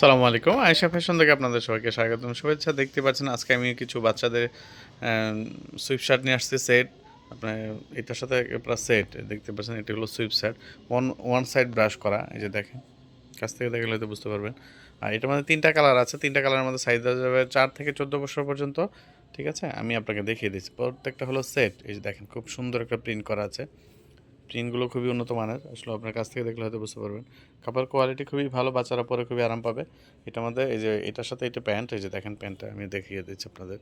সালামু আলাইকুম। আয়েশা ফ্যাশন থেকে আপনাদের সবাইকে স্বাগতম। শুভেচ্ছা, দেখতে পাচ্ছেন আজকে আমি কিছু বাচ্চাদের সুইপ শার্ট নিয়ে আসছি, সেট। আপনার এটার সাথে প্লাস সেট, দেখতে পাচ্ছেন, এটা হলো sweatshirt. One one side brush করা, এই যে দেখেন। কাছ থেকে দেখলে হয়তো বুঝতে পারবেন। আর এটার মধ্যে তিনটা কালার আছে। তিনটা কালারের মধ্যে সাইজ দেওয়া যাবে চার থেকে চোদ্দ বছর পর্যন্ত, ঠিক আছে? আমি আপনাকে দেখিয়ে দিচ্ছি। প্রত্যেকটা হলো সেট। এই যে দেখেন, খুব সুন্দর একটা প্রিন্ট করা আছে। প্রিন্টগুলো খুবই উন্নত মানের। আসলে আপনার কাছ থেকে দেখলে হয়তো বুঝতে পারবেন। কাপড় কোয়ালিটি খুবই ভালো বাচ্চারা পরে খুবই আরাম পাবে। এটা আমাদের এই যে এটার সাথে এটা প্যান্ট এই যে দেখেন প্যান্টটা আমি দেখিয়ে দিচ্ছি আপনাদের।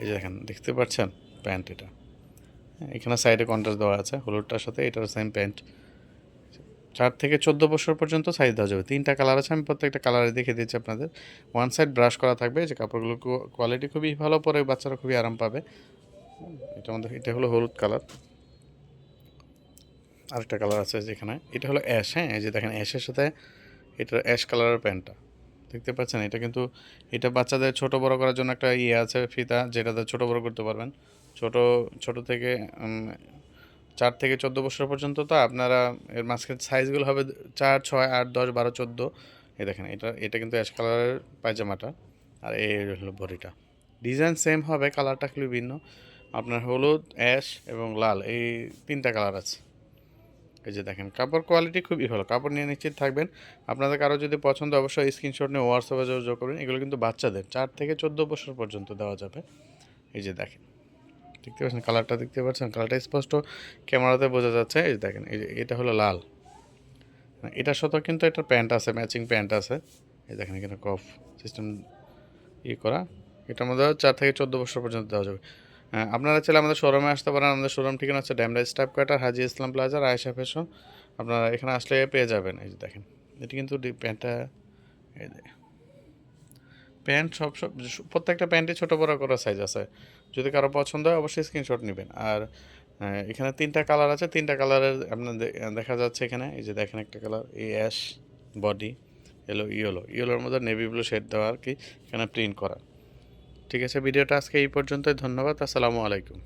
এই যে দেখেন দেখতে পাচ্ছেন প্যান্ট এটা। হ্যাঁ, এখানে সাইডে কন্ট্রাস্ট দেওয়া আছে হলুদটার সাথে এটার সেম প্যান্ট চার থেকে চোদ্দ বছর পর্যন্ত সাইজ দেওয়া যাবে। তিনটা কালার আছে আমি প্রত্যেকটা কালারে দেখে দিচ্ছি আপনাদের। ওয়ান সাইড ব্রাশ করা থাকবে যে কাপড়গুলো কোয়ালিটি খুবই ভালো পরে বাচ্চারা খুবই আরাম পাবে। এটা আমাদের, এটা হলো হলুদ কালার। আরেকটা কালার আছে যেখানে, এটা হলো অ্যাশ হ্যাঁ? যে দেখেন অ্যাশের সাথে এটা অ্যাশ কালারের প্যান্টটা দেখতে পাচ্ছেন? এটা কিন্তু, এটা বাচ্চাদের ছোট বড় করার জন্য একটা ইয়ে আছে, ফিতা যেটাতে ছোট বড় করতে পারবেন। ছোট ছোট থেকে চার থেকে চোদ্দ বছর পর্যন্ত তো আপনারা, এর মাঝখানে সাইজগুলো হবে চার, ছয়, আট, দশ, বারো, চোদ্দ। এই দেখেন, এটা এটা কিন্তু অ্যাশ কালারের পায়জামাটা। আর এই হলো বডিটা। ডিজাইন সেম হবে কালারটা খুবই ভিন্ন। আপনার হলুদ, অ্যাশ এবং লাল, এই তিনটা কালার আছে। এই যে দেখেন, কাপড় কোয়ালিটি খুবই ভালো, কাপড় নিয়ে নিশ্চিত থাকবেন। আপনাদের কারও যদি পছন্দ, অবশ্যই স্ক্রিনশট নিয়ে হোয়াটসঅ্যাপে যোগাযোগ করবেন। এগুলো কিন্তু বাচ্চাদের, চার থেকে চোদ্দ বছর পর্যন্ত দেওয়া যাবে। এই যে দেখেন, দেখতে পাচ্ছেন কালারটা, দেখতে পাচ্ছেন কালারটা স্পষ্ট ক্যামেরাতে বোঝা যাচ্ছে। এই যে দেখেন, এই যে এটা হলো লাল। এটার সাথেও কিন্তু একটা প্যান্ট আছে ম্যাচিং প্যান্ট আছে। এই দেখেন এখানে কফ সিস্টেম ইয়ে করা। এটার মধ্যে চার থেকে চোদ্দ বছর পর্যন্ত দেওয়া যাবে। আপনারা চাইলে আমাদের শোরুমে আসতে পারেন। আমাদের শোরুম ঠিকানা হচ্ছে ড্যামরাইজ স্টাফ কোয়ার্টার হাজি ইসলাম প্লাজার আয়েশা ফ্যাশন আপনারা এখানে আসলে পেয়ে যাবেন। এই যে দেখেন, এটি কিন্তু প্যান্টটা, এই যে প্যান্ট সব সব প্রত্যেকটা প্যান্টে ছোটো বড় করা সাইজ আছে। যদি কারও পছন্দ হয়, অবশ্যই স্ক্রিনশট নেবেন। আর এখানে তিনটা কালার আছে। তিনটা কালারের আপনার দেখা যাচ্ছে এখানে। এই যে দেখেন একটা কালার এই অ্যাশ বডি এলো ইয়েলো ইয়েলোর মধ্যে নেভি ব্লু শেড দেওয়া আর কি, এখানে প্রিন্ট করা। ঠিক আছে ভিডিওটা আজকে এই পর্যন্তই ধন্যবাদ আসসালামু আলাইকুম।